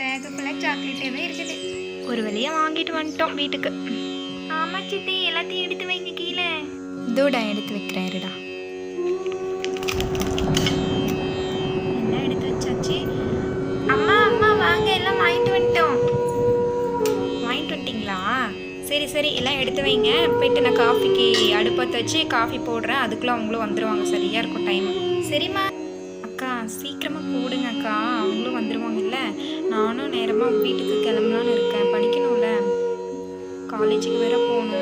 பேகுக்குள்ள சாக்லேட்டாகவே இருக்குது. ஒரு வழியாக வாங்கிட்டு வந்துட்டோம் வீட்டுக்கு. ஆமா சித்தி எல்லாத்தையும் எடுத்து வைங்க கீழே. இதோடா எடுத்து வைக்கிறேன் இருடா. எல்லாம் எடுத்து வச்சாச்சு. அம்மா அம்மா வாங்க எல்லாம் வாங்கிட்டு வந்துட்டோம். வாங்கிட்டு வந்துட்டீங்களா? சரி சரி எல்லாம் எடுத்து வைங்க. போயிட்டு நான் காஃபிக்கு அடுப்பத்தை வச்சு காஃபி போடுறேன். அதுக்குள்ளே அவங்களும் வந்துடுவாங்க சரியாக இருக்கும் டைம் சரிம்மா. அக்கா சீக்கிரமாக போடுங்க அக்கா. அவங்களும் வந்துடுவாங்கல்ல நானும் நேரமாக வீட்டுக்கு கிளம்பலான்னு இருக்கேன். படிக்கணும்ல. காலேஜுக்கு வேற போகணும்.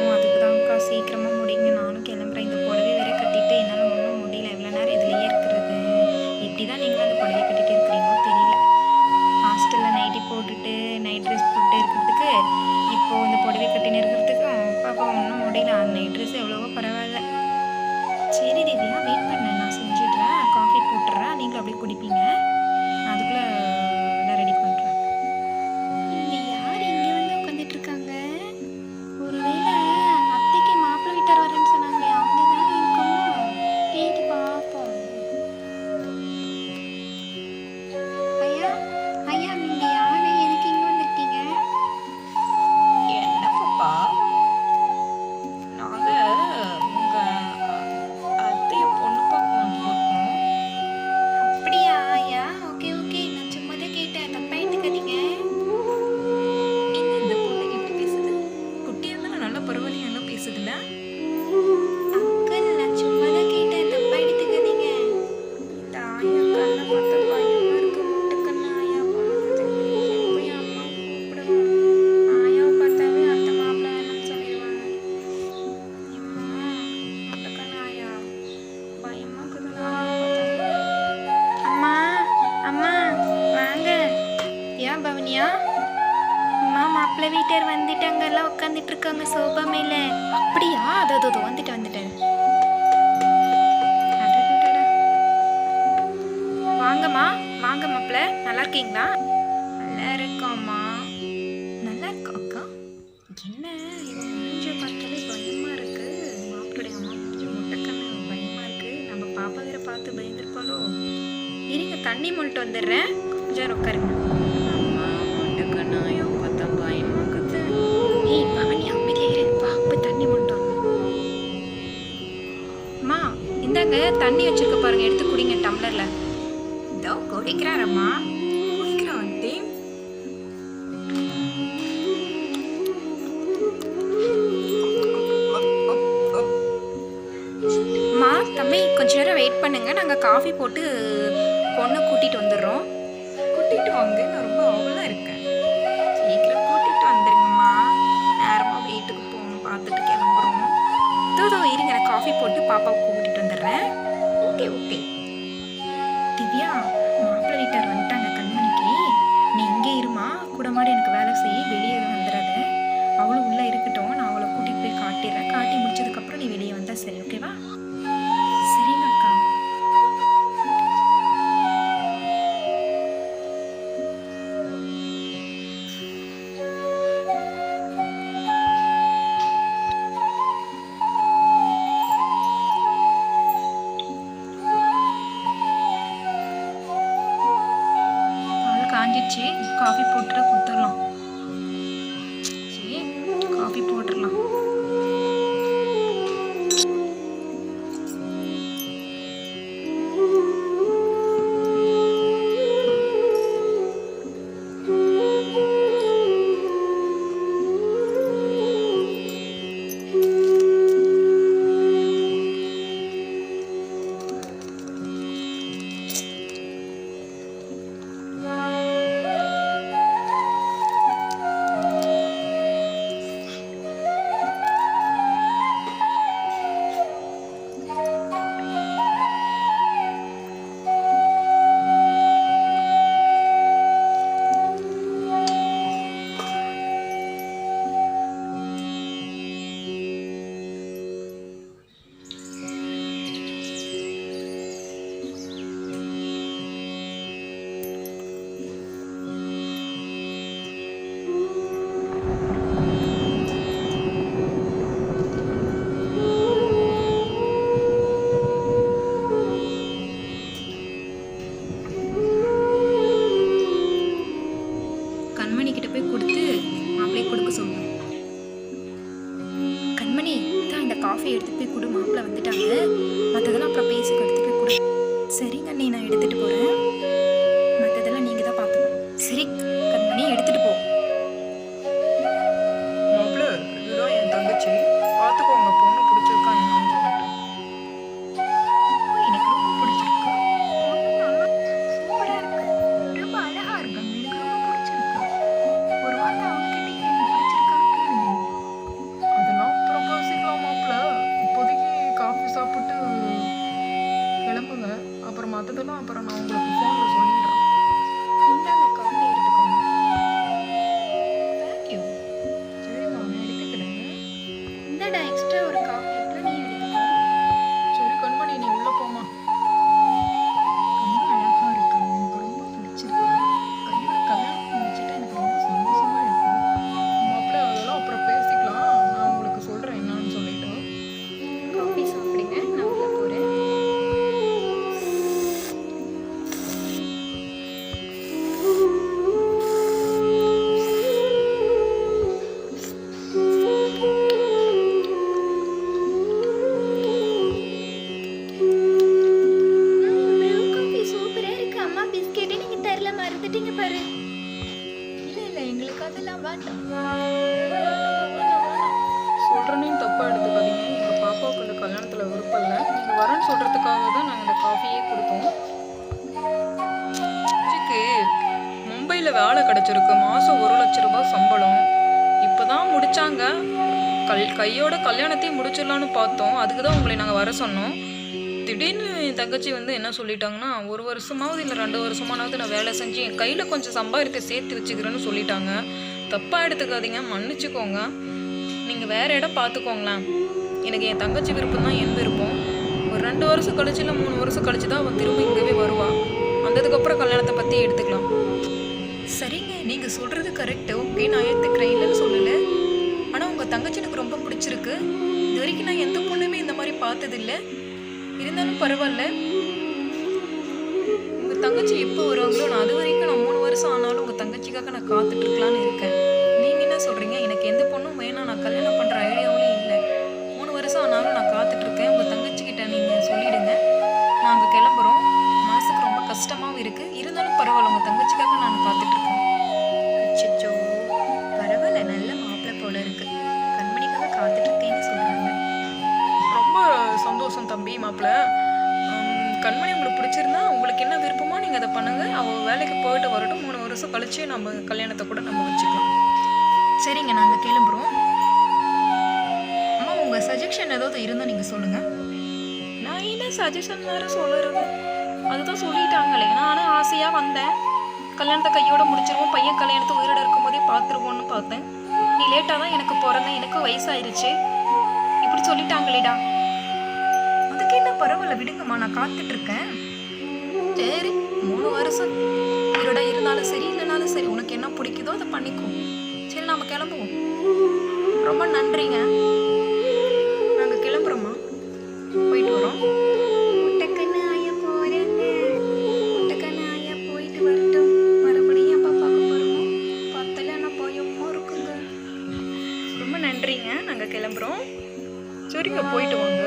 வீட்டார் எல்லாம் உட்காந்துட்டு இருக்காங்க சோபா மேல அப்படியா? அது அது அது வந்துட்டு வந்துட்டேன். வாங்கம்மா வாங்க மாப்பிள்ள நல்லா இருக்கீங்களா? நல்லா இருக்கோம்மா. நல்லா இருக்கோம் அக்கா? என்ன? மூஞ்ச பார்த்தாலே பயமா இருக்கு. மாப்பிளுடைய அம்மா மூஞ்ச முட்டைக்கண்ணு. பயமா இருக்கு. நம்ம பாப்பா வேற பார்த்து பயந்துருப்பாளோ. இருங்க தண்ணி மொழிட்டு வந்துடுறேன். கொஞ்சம் உட்காருங்க. இந்தாங்க தண்ணி வச்சிருக்க பாருங்க எடுத்து குடிங்க டம்ளர்ல. இதோ குடிக்கிறாரம்மா. குடிக்கிறான் ஆண்டி. அம்மா தம்பி கொஞ்ச நேரம் வெயிட் பண்ணுங்க. நாங்கள் காஃபி போட்டு பொண்ணு கூட்டிட்டு வந்துடுறோம். கூட்டிட்டு வாங்க நான் ரொம்ப தூதோ இருங்க நான் காஃபி போட்டு பாப்பாவை கூட்டிட்டு வந்துடுறேன். ஓகே ஓகே திவ்யா மாப்பிள்ளை வீட்டார் வந்துட்டாங்க கண்மணி pronombre வந்துட்டீங்க பாரு. இல்லை இல்லை எங்களுக்கு அதெல்லாம் வேண்டாம். சொல்கிறேன்னு தப்பாக எடுத்துக்காதீங்க. எங்கள் பாப்பாவுக்கு இந்த கல்யாணத்தில் விருப்பம் இல்லை. நீங்கள் வரேன்னு சொல்கிறதுக்காக தான் நாங்கள் இந்த காஃபியே கொடுத்தோம். சிக்கு மும்பையில் வேலை கிடச்சிருக்கு. மாதம் ஒரு லட்ச ரூபாய் சம்பளம். இப்போ தான் முடித்தாங்க கல் கையோட கல்யாணத்தையும் முடிச்சிடலான்னு பார்த்தோம். அதுக்கு தான் உங்களை நாங்கள் வர சொன்னோம். திடீர்னு என் தங்கச்சி வந்து என்ன சொல்லிட்டாங்கன்னா ஒரு வருஷமாவது இல்லை ரெண்டு வருஷமானாவது நான் வேலை செஞ்சு என் கையில் கொஞ்சம் சம்பாதிக்க சேர்த்து வச்சுக்கிறேன்னு சொல்லிட்டாங்க. தப்பாக எடுத்துக்காதீங்க மன்னிச்சுக்கோங்க. நீங்கள் வேறு இடம் பார்த்துக்கோங்களேன். எனக்கு என் தங்கச்சி விருப்பம் தான் என் விருப்பம். ஒரு ரெண்டு வருஷம் கழிச்சு இல்லை மூணு வருஷம் கழிச்சு தான் அவன் திரும்ப இங்கேவே வருவான் வந்ததுக்கப்புறம் கல்யாணத்தை பற்றி எடுத்துக்கலாம். சரிங்க நீங்கள் சொல்கிறது கரெக்டு ஓகே நான் ஏற்றுக்கிறேன் இல்லைன்னு சொல்லலை. ஆனால் உங்கள் தங்கச்சி எனக்கு ரொம்ப பிடிச்சிருக்கு. இது வரைக்கும் நான் எந்த பொண்ணுமே இந்த மாதிரி பார்த்ததில்ல. இருந்தாலும் பரவாயில்ல. உங்கள் தங்கச்சி எப்போ வருவாங்களோ நான் அது வரைக்கும் நான் மூணு வருஷம் ஆனாலும் உங்கள் தங்கச்சிக்காக நான் காத்துட்ருக்கலான்னு இருக்கேன். நீங்கள் என்ன சொல்கிறீங்க எனக்கு எந்த பொண்ணும் வேணாம் நான் கல்யாணம் பண்ணுற ஐடியாவிலே அதை பண்ணுங்கள் அவள் வேலைக்கு போயிட்டு வரட்டும். மூணு வருஷம் கழிச்சு நம்ம கல்யாணத்தை கூட நம்ம வச்சுக்கலாம். சரிங்க நாங்கள் கிளம்புறோம். அம்மா உங்கள் சஜஷன் ஏதாவது இருந்தால் நீங்கள் சொல்லுங்கள் நான் என்ன சஜஷன் வேறு சொல்லுறது அதுதான் சொல்லிட்டாங்களே. நானும் ஆசையாக வந்தேன். கல்யாணத்தை கையோட முடிச்சிருவோம். பையன் கல்யாணத்தை உயிரோட இருக்கும்போதே பார்த்துருவோன்னு பார்த்தேன். நீ லேட்டாக தான் எனக்கு பிறந்தேன். எனக்கு வயசாயிருச்சு. இப்படி சொல்லிட்டாங்களேடா. அதுக்கு என்ன பரவாயில்ல விடுங்கம்மா. நான் காத்துட்ருக்கேன் சரி. மூணு வருஷம் உயிரோட இருந்தாலும் சரி இல்லைனாலும் சரி உனக்கு என்ன பிடிக்குதோ அதை பண்ணிக்கோ. சரி நாம கிளம்புவோம். ரொம்ப நன்றிங்க. நாங்கள் கிளம்புறோம்மா. போயிட்டு வரோம். நன்றிங்க. நாங்கள் கிளம்புறோம். சரிங்க போயிட்டு வாங்க.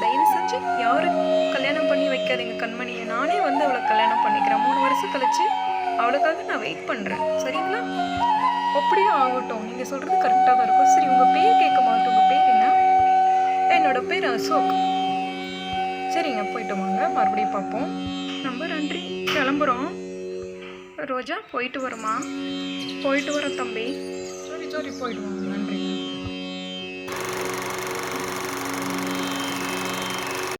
தயவு செஞ்சு யாரும் கல்யாணம் பண்ணி வைக்காதீங்க கண்மணியை. நானே வந்து அவளை கல்யாணம் பண்ணிக்கிறேன். மூணு வருஷம் கழிச்சு அவளுக்காக நான் வெயிட் பண்ணுறேன் சரிங்களா? அப்படியே ஆகட்டும். நீங்கள் சொல்கிறது கரெக்டாக தான் இருக்கும். சரி உங்கள் பேர் கேட்க மாட்டோம். உங்கள் பேர் என்ன? என்னோட பேர் அசோக். சரிங்க போயிட்டு வாங்க. மறுபடியும் பார்ப்போம். நம்ம நன்றி. கிளம்புறோம். ரோஜா போயிட்டு வரோமா போயிட்டு வரோம் தம்பி. சரி சரி போயிட்டு வாங்க. நன்றி.